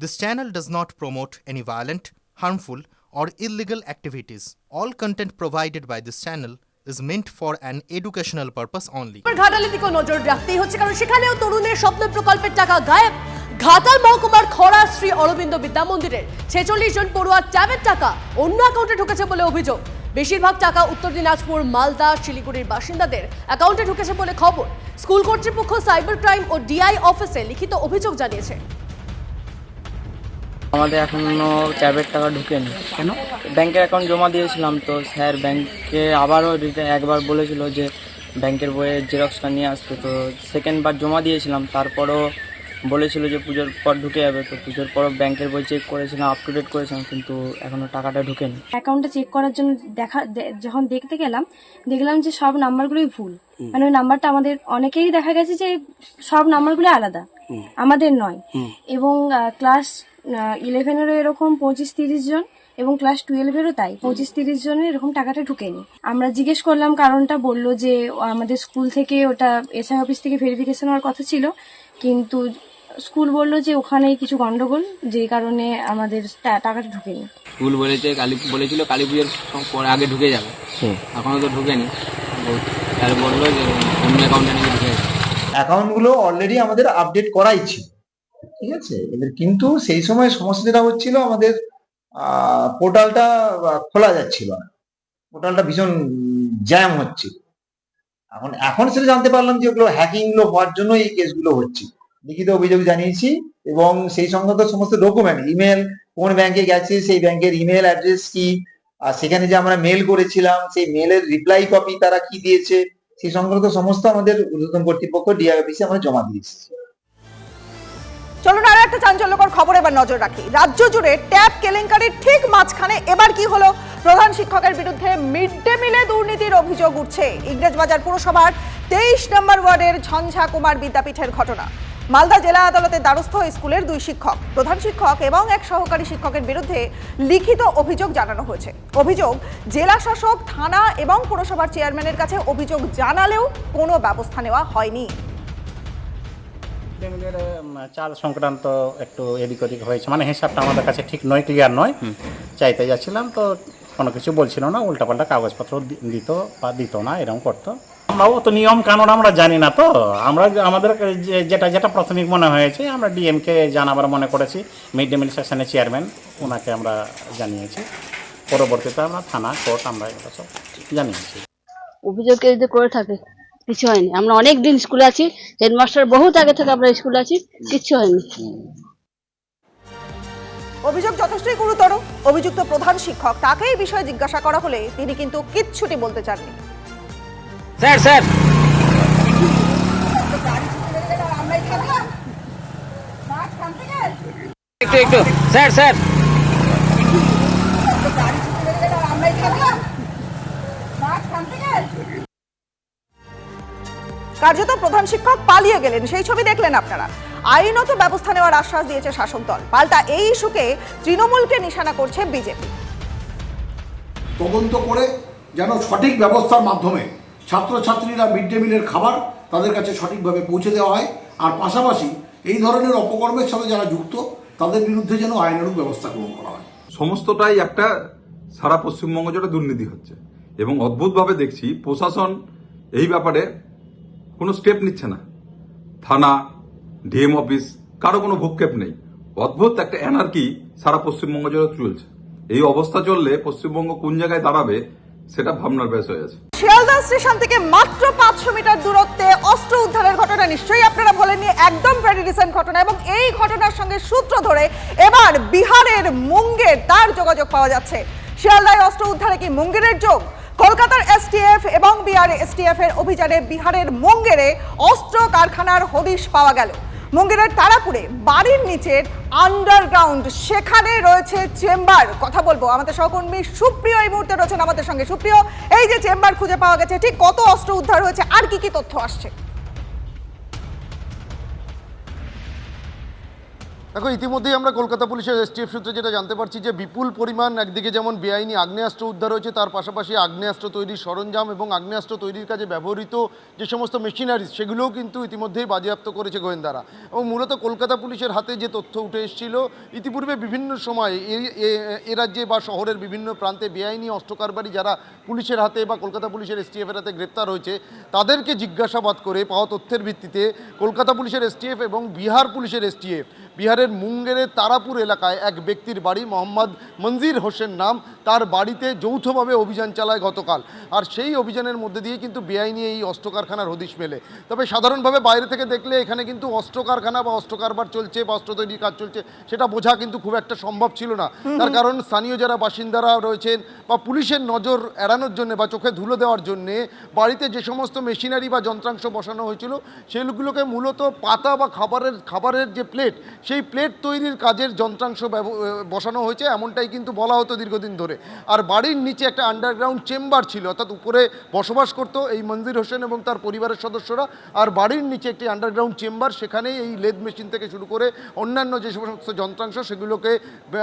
This channel does not promote any violent, harmful, or illegal activities. All content provided by this channel is meant for an educational purpose only. ঘাটালের দিকেও নজর রাখতেই হচ্ছে কারণ সেখানেও তরুণের স্বপ্ন প্রকল্পের টাকা গায়েব ঘাটাল মহকুমার খরা শ্রী অরবিন্দ বিদ্যা মন্দিরের ছেচল্লিশ জন পড়ুয়ার ট্যাবের টাকা অন্য অ্যাকাউন্টে ঢুকেছে বলে অভিযোগ বেশিরভাগ টাকা উত্তর দিনাজপুর মালদা শিলিগুড়ির বাসিন্দাদের অ্যাকাউন্টে ঢুকেছে বলে খবর স্কুল কর্তৃপক্ষ সাইবার ক্রাইম ও ডিআই অফিসে লিখিত অভিযোগ জানিয়েছে আমাদের এখনও ট্যাবের টাকা ঢুকেনি। কেন? ব্যাংকের অ্যাকাউন্ট জমা দিয়েছিলাম তো স্যার ব্যাংকে আবারও একবার বলেছিল যে ব্যাংকের বইয়ের জেরক্সটা নিয়ে আসতে। তো সেকেন্ড বার জমা দিয়েছিলাম তারপরও বলেছিল যে পুজোর পর ঢুকে যাবে। তো পুজোর পর ব্যাংকের বই চেক করেছিলাম আপ টু ডেট করেছিলাম কিন্তু এখনও টাকাটা ঢুকেনি। অ্যাকাউন্টটা চেক করার জন্য দেখা যখন দেখতে গেলাম দেখলাম যে সব নাম্বারগুলোই ভুল। মানে ওই নাম্বারটা আমাদের অনেকেরই দেখা গেছে যে সব নাম্বারগুলো আলাদা। আমাদের নয়। এবং ক্লাস ইলেভেনেরও এরকম পঁচিশ তিরিশ জন এবং ক্লাস টুয়েলভেরও তাই পঁচিশ তিরিশ জনের এরকম টাকাটা ঢুকেনি। আমরা জিজ্ঞেস করলাম কারণটা বলল যে আমাদের স্কুল থেকে ওটা এসআই অফিস থেকে ভেরিফিকেশন হওয়ার কথা ছিল কিন্তু স্কুল বলল যে ওখানেই কিছু গন্ডগোল যেই কারণে আমাদের টাকাটা ঢুকেনি। স্কুল বলেছে কালী বলেছিল কালী পুজোর পরে আগে ঢুকে যাবে। এখনও তো ঢুকেনি। বলল যে অন্য অ্যাকাউন্টে নাকি ঢুকে যাবে অ্যাকাউন্টগুলো অলরেডি আমাদের আপডেট করাই ছিল, ঠিক আছে? এবার কিন্তু সেই সময় সমস্যা যেটা হচ্ছিল আমাদের পোর্টালটা খোলা যাচ্ছিল না। পোর্টালটা ভীষণ জ্যাম হচ্ছিল। এখন এখন সেটা জানতে পারলাম যে ওগুলো হ্যাকিংগুলো হওয়ার জন্য এই কেসগুলো হচ্ছে। লিখিত অভিযোগ জানিয়েছি এবং সেই সংক্রান্ত সমস্ত ডকুমেন্ট ইমেল কোন ব্যাংকে গেছে, সেই ব্যাংকের ইমেল অ্যাড্রেস কি, আর সেখানে যে আমরা মেল করেছিলাম, সেই মেলের রিপ্লাই কপি তারা কি দিয়েছে সেই সংক্রান্ত সমস্ত আমাদের ঊর্ধ্বতন কর্তৃপক্ষ ডিআই অফিসে আমরা জমা দিয়েছি চলুন আরও একটা চাঞ্চল্যকর খবর এবার নজর রাখি। রাজ্য জুড়ে ট্যাপ কেলেঙ্কারির ঠিক মাঝখানে। এবার কি হলো? প্রধান শিক্ষকের বিরুদ্ধে মিড ডে মিলে দুর্নীতির অভিযোগ উঠছে। ইংরেজবাজার পুরসভার তেইশ নম্বর ওয়ার্ডের ঝঞ্ঝা কুমার বিদ্যাপীঠের ঘটনা। মালদা জেলা আদালতের দ্বারস্থ স্কুলের দুই শিক্ষক প্রধান শিক্ষক এবং এক সহকারী শিক্ষকের বিরুদ্ধে লিখিত অভিযোগ জানানো হয়েছে। অভিযোগ জেলা শাসক থানা এবং পুরসভার চেয়ারম্যানের কাছে অভিযোগ জানালেও কোনো ব্যবস্থা নেওয়া হয়নি। চাল সংক্রান্ত একটু এদিক ওদিক হয়েছে। মানে হিসাবটা আমাদের কাছে ঠিক নয় ক্লিয়ার নয়। চাইতে যাচ্ছিলাম তো কোনো কিছু বলছিল না উল্টাপাল্টা কাগজপত্র দিত বা দিত না এরকম করতো। আমরাও তো নিয়ম কানুন আমরা জানি না তো। আমরা আমাদের যে- যেটা যেটা প্রাথমিক মনে হয়েছে আমরা ডিএমকে জানাবার মনে করেছি মিড ডে মিল সেকশনের চেয়ারম্যান ওনাকে আমরা জানিয়েছি। পরবর্তীতে আমরা থানা কোর্ট আমরা এগুলো সব জানিয়েছি। অভিযোগ কেউ যদি করে থাকে কিছু হয়নি। আমরা অনেক দিন স্কুলে আছি হেডমাস্টার বহুত আগে থেকে আমরা স্কুলে আছি কিছু হয়নি। অভিযোগ যথেষ্টই গুরুতর। অভিযুক্ত প্রধান শিক্ষক তাকে এই বিষয়ে জিজ্ঞাসা করা হলে তিনি কিন্তু কিচ্ছুটি বলতে চাননি। Sir sir. একটু একটু। Sir sir. কার্যত প্রধান শিক্ষক পালিয়ে গেলেন সেই ছবি দেখলেন আপনারা। আইনত ব্যবস্থা নেওয়ার আশ্বাস দিয়েছে শাসক দল। পাল্টা এই ইস্যুকে তৃণমূলকে নিশানা করছে বিজেপি। তদন্ত করে যেন সঠিক ব্যবস্থার মাধ্যমে ছাত্রছাত্রীরা মিড ডে মিলের খাবার তাদের কাছে সঠিকভাবে পৌঁছে দেওয়া হয়। আর পাশাপাশি এই ধরনের অপকর্মের সাথে যারা যুক্ত, তাদের বিরুদ্ধে যেন আইনানুগ ব্যবস্থা গ্রহণ করা হয়। সমস্তটাই একটা সারা পশ্চিমবঙ্গ জুড়ে দুর্নীতি হচ্ছে। এবং অদ্ভুতভাবে দেখছি প্রশাসন এই ব্যাপারে কোনো স্টেপ নিচ্ছে না। থানা, ডিএম অফিস, কারও কোনো ভূক্ষেপ নেই। অদ্ভুত একটা এনার্কি সারা পশ্চিমবঙ্গ জুড়ে চলছে। এই অবস্থা চললে পশ্চিমবঙ্গ কোন জায়গায় দাঁড়াবে সেটা ভাবনার বিষয় আছে শিয়ালদা স্টেশন থেকে মাত্র পাঁচশো মিটার দূরত্বে অস্ত্র উদ্ধারের ঘটনা নিশ্চয়ই আপনারা বলেননি একদম ভেরি রিসেন্ট ঘটনা এবং এই ঘটনার সঙ্গে সূত্র ধরে এবার বিহারের মুঙ্গের তার যোগাযোগ পাওয়া যাচ্ছে। শিয়ালদায় অস্ত্র উদ্ধারে কি মুঙ্গেরের যোগ? কলকাতার এসটিএফ এবং বিহার এসটিএফ এর অভিযানে বিহারের মুঙ্গেরে অস্ত্র কারখানার হদিশ পাওয়া গেল। মুঙ্গেরের তারাপুরে, বাড়ির নিচের আন্ডারগ্রাউন্ড সেখানে রয়েছে চেম্বার। কথা বলব আমাদের সহকর্মী সুপ্রিয় এই মুহূর্তে রয়েছেন আমাদের সঙ্গে। সুপ্রিয়, এই যে চেম্বার খুঁজে পাওয়া গেছে, ঠিক কত অস্ত্র উদ্ধার হয়েছে, আর কি কি তথ্য আসছে? দেখো, ইতিমধ্যেই আমরা কলকাতা পুলিশের এসটিএফ সূত্রে যেটা জানতে পারছি যে বিপুল পরিমাণ একদিকে যেমন বেআইনি আগ্নেয়াস্ত্র উদ্ধার হয়েছে, তার পাশাপাশি আগ্নেয়াস্ত্র তৈরির সরঞ্জাম এবং আগ্নেয়াস্ত্র তৈরির কাজে ব্যবহৃত যে সমস্ত মেশিনারিজ, সেগুলোও কিন্তু ইতিমধ্যেই বাজেয়াপ্ত করেছে গোয়েন্দারা। এবং মূলত কলকাতা পুলিশের হাতে যে তথ্য উঠে এসেছিল, ইতিপূর্বে বিভিন্ন সময় এ- রাজ্যে বা শহরের বিভিন্ন প্রান্তে বেআইনি অস্ত্র কারবারি যারা পুলিশের হাতে বা কলকাতা পুলিশের এসটিএফের হাতে গ্রেপ্তার হয়েছে, তাদেরকে জিজ্ঞাসাবাদ করে পাওয়া তথ্যের ভিত্তিতে কলকাতা পুলিশের এসটিএফ এবং বিহার পুলিশের এসটিএফ বিহারের মুঙ্গেরের তারাপুর এলাকায় এক ব্যক্তির বাড়ি মোহাম্মদ মঞ্জির হোসেন নাম। তার বাড়িতে যৌথভাবে অভিযান চালায় গতকাল। আর সেই অভিযানের মধ্যে দিয়ে কিন্তু বেআইনি এই অস্ত্র কারখানার হদিশ মেলে। তবে সাধারণভাবে বাইরে থেকে দেখলে এখানে কিন্তু অস্ত্র কারখানা বা অস্ত্র কারবার চলছে বা অস্ত্র তৈরির কাজ চলছে সেটা বোঝা কিন্তু খুব একটা সম্ভব ছিল না। তার কারণ স্থানীয় যারা বাসিন্দারা রয়েছেন বা পুলিশের নজর এড়ানোর জন্য বা চোখে ধুলো দেওয়ার জন্যে বাড়িতে যে সমস্ত মেশিনারি বা যন্ত্রাংশ বসানো হয়েছিল সেগুলোকে মূলত পাতা বা খাবারের খাবারের যে প্লেট সেই প্লেট তৈরির কাজের যন্ত্রাংশ ব্যব- বসানো হয়েছে এমনটাই কিন্তু বলা হতো দীর্ঘদিন ধরে। আর বাড়ির নিচে একটা আন্ডারগ্রাউন্ড চেম্বার ছিল অর্থাৎ উপরে বসবাস করতো এই মঞ্জির হোসেন এবং তার পরিবারের সদস্যরা। আর বাড়ির নিচে একটি আন্ডারগ্রাউন্ড চেম্বার সেখানেই এই লেদ মেশিন থেকে শুরু করে অন্যান্য যে সমস্ত যন্ত্রাংশ সেগুলোকে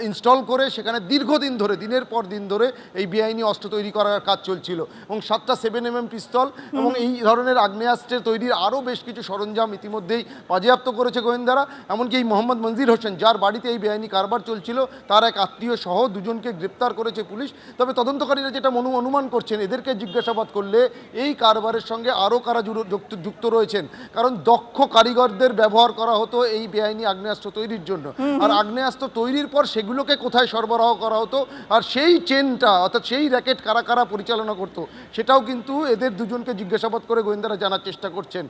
ইনস্টল করে সেখানে দীর্ঘদিন ধরে দিনের পর দিন ধরে এই বেআইনি অস্ত্র তৈরি করার কাজ চলছিল। এবং সাতটা সেভেন এম এম পিস্তল এবং এই ধরনের আগ্নেয়াস্ত্রের তৈরির আরও বেশ কিছু সরঞ্জাম ইতিমধ্যেই বাজেয়াপ্ত করেছে গোয়েন্দারা। এমনকি এই মোহাম্মদ মঞ্জির হোসেন যার বাড়িতে এই বেআইনি কারবার চলছিল তার এক আত্মীয় সহ দুজনকে গ্রেপ্তার করেছে পুলিশ। তবে তদন্তকারীরা যেটা মনু অনুমান করছেন এদেরকে জিজ্ঞাসাবাদ করলে এই কারবারের সঙ্গে আরও কারা যুক্ত যুক্ত রয়েছেন। কারণ দক্ষ কারিগরদের ব্যবহার করা হতো এই বেআইনি আগ্নেয়াস্ত্র তৈরির জন্য। আর আগ্নেয়াস্ত্র তৈরির পর সেগুলোকে কোথায় সরবরাহ করা হতো? আর সেই চেনটা অর্থাৎ সেই র্যাকেট কারা কারা পরিচালনা করতো সেটাও কিন্তু এদের দুজনকে জিজ্ঞাসাবাদ করে গোয়েন্দারা জানার চেষ্টা করছেন।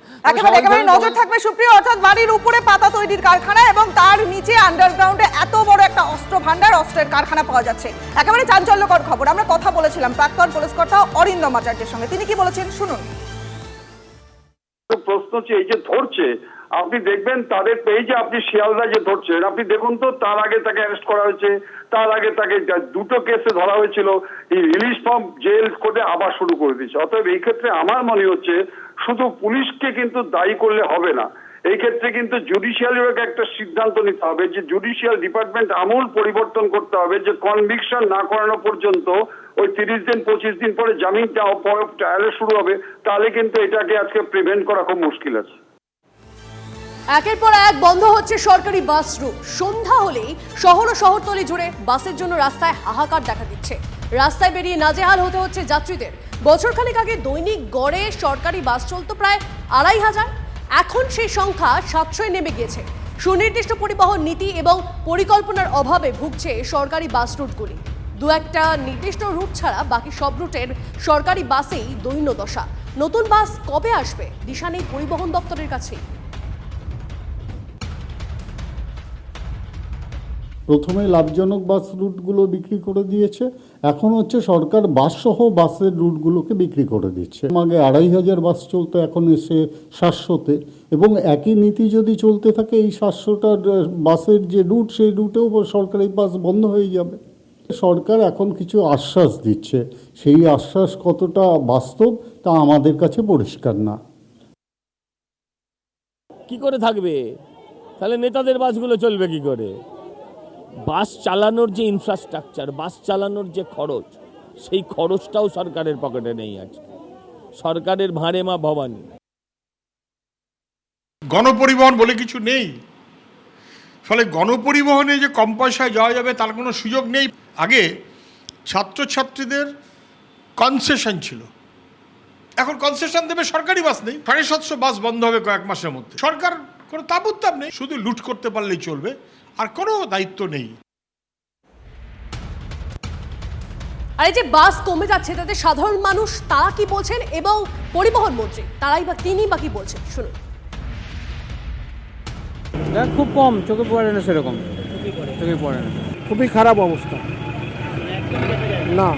নজর থাকবে সুপ্রিয় অর্থাৎ বাড়ির উপরে পাতা তৈরির কারখানা এবং তার নিচে আন্ডারগ্রাউন্ডে এত বড় একটা অস্ত্র ভান্ডার অস্ত্রের কারখানা পাওয়া যাচ্ছে। একেবারে চাঞ্চল্যকর খবর। আমরা কথা বলেছিলাম প্রাক্তন পুলিশ কর্তা অরিন্দম আচার্যের সঙ্গে। তিনি কি বলেছেন? শুনুন। প্রশ্ন হচ্ছে, এই যে ধরছে, আপনি দেখবেন তাদের যে আপনি শিয়ালদা যে ধরছেন, আপনি দেখুন তো, তার আগে তাকে অ্যারেস্ট করা হয়েছে, তার আগে তাকে দুটো কেসে ধরা হয়েছিল। রিলিজ ফর্ম জেল কোর্টে আবার শুরু করে দিচ্ছে অতএব এই ক্ষেত্রে আমার মনে হচ্ছে, শুধু পুলিশকে কিন্তু দায়ী করলে হবে না। এই ক্ষেত্রে কিন্তু জুডিশিয়ালিকে একটা সিদ্ধান্ত নিতে হবে যে জুডিশিয়াল ডিপার্টমেন্ট আমূল পরিবর্তন করতে হবে যে কনভিকশন না করানো পর্যন্ত ওই তিরিশ দিন, পঁচিশ দিন পরে জামিন ট্রায়ালে শুরু হবে। তাহলে কিন্তু এটাকে আজকে প্রিভেন্ট করা খুব মুশকিল আছে। একের পর এক বন্ধ হচ্ছে সরকারি বাস রুট। সন্ধ্যা হলেই শহর ও শহরতলি জুড়ে বাসের জন্য রাস্তায় হাহাকার দেখা দিচ্ছে। রাস্তায় বেরিয়ে নাজেহাল হতে হচ্ছে যাত্রীদের। বছরখানেক আগে দৈনিক গড়ে সরকারি বাস চলতো প্রায় আড়াই হাজার। এখন সেই সংখ্যা সাতশোয় নেমে গিয়েছে। সুনির্দিষ্ট পরিবহন নীতি এবং পরিকল্পনার অভাবে ভুগছে সরকারি বাস রুটগুলি। দু একটা নির্দিষ্ট রুট ছাড়া বাকি সব রুটের সরকারি বাসেই দৈন্য দশা। নতুন বাস কবে আসবে? দিশা নেই পরিবহন দপ্তরের কাছেই। প্রথমে লাভজনক বাস রুটগুলো বিক্রি করে দিয়েছে। এখন হচ্ছে সরকার বাসসহ বাসের রুটগুলোকে বিক্রি করে দিচ্ছে। আগে আড়াই হাজার বাস চলতো, এখন এসে সাতশোতে। এবং একই নীতি যদি চলতে থাকে, এই সাতশোটার বাসের যে রুট, সেই রুটেও সরকারি বাস বন্ধ হয়ে যাবে। সরকার এখন কিছু আশ্বাস দিচ্ছে। সেই আশ্বাস কতটা বাস্তব, তা আমাদের কাছে পরিষ্কার না। কি করে থাকবে? তাহলে নেতাদের বাসগুলো চলবে কি করে? বাস চালানোর যে ইনফ্রাস্ট্রাকচার বাস চালানোর যে খরচ, সেই খরচটাও সরকারের পকেটে নেই আজকে। সরকারের ভাঁড়ে মা ভবানী। গণপরিবহন বলে কিছু নেই। ফলে গণপরিবহনে যে কম পয়সায় যাওয়া যাবে, তার কোনো সুযোগ নেই। আগে ছাত্রছাত্রীদের কনসেশন ছিল। এখন কনসেশন দেবে সরকারি বাস নেই। সাড়ে সাতশো বাস বন্ধ হবে কয়েক মাসের মধ্যে। সরকার কোনো তাবুত্তাব নেই। শুধু লুট করতে পারলেই চলবে। আর কোনো দায়িত্ব নেই। আর এই যে বাস কমে যাচ্ছে তাতে সাধারণ মানুষ তারা কি বলছেন? এবং পরিবহন মন্ত্রী তারাই বা তিনি বা কি বলছেন? শুনুন। খুব কম চোখে পড়ে না সেরকম। চোখে পড়ে না। খুবই খারাপ অবস্থা। না।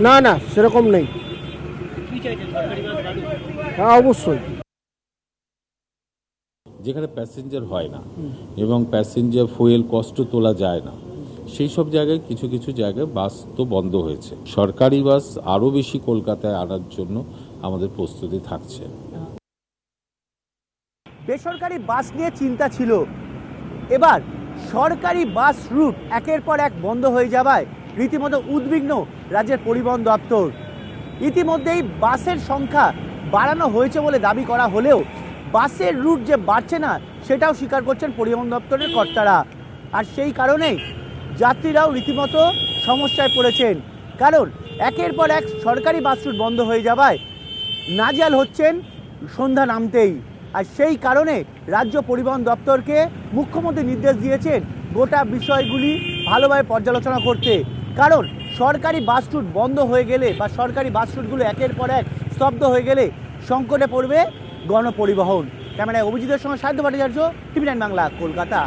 না না সেরকম নেই। হ্যাঁ অবশ্যই। যেখানে প্যাসেঞ্জার হয় না এবং প্যাসেঞ্জার ফুয়েল কষ্ট তোলা যায় না, সেই সব জায়গায় কিছু কিছু জায়গায় বাস তো বন্ধ হয়েছে। সরকারি বাস আরও বেশি কলকাতায় আনার জন্য আমাদের প্রস্তুতি থাকছে। বেসরকারি বাস নিয়ে চিন্তা ছিল। এবার সরকারি বাস রুট একের পর এক বন্ধ হয়ে যাওয়ায় রীতিমতো উদ্বিগ্ন রাজ্যের পরিবহন দপ্তর। ইতিমধ্যেই বাসের সংখ্যা বাড়ানো হয়েছে বলে দাবি করা হলেও বাসের রুট যে বাড়ছে না, সেটাও স্বীকার করছেন পরিবহন দপ্তরের কর্তারা। আর সেই কারণেই যাত্রীরাও রীতিমতো সমস্যায় পড়েছেন। কারণ একের পর এক সরকারি বাস রুট বন্ধ হয়ে যাওয়ায় নাজাল হচ্ছেন সন্ধ্যা নামতেই। আর সেই কারণে রাজ্য পরিবহন দপ্তরকে মুখ্যমন্ত্রী নির্দেশ দিয়েছেন গোটা বিষয়গুলি ভালোভাবে পর্যালোচনা করতে। কারণ সরকারি বাস রুট বন্ধ হয়ে গেলে বা সরকারি বাস রুটগুলো একের পর এক স্তব্ধ হয়ে গেলে সংকটে পড়বে গণপরিবহন। ক্যামেরায় অভিজিতের সঙ্গে সাধ্য ভট্টাচার্য টিভি নাইন বাংলা কলকাতা।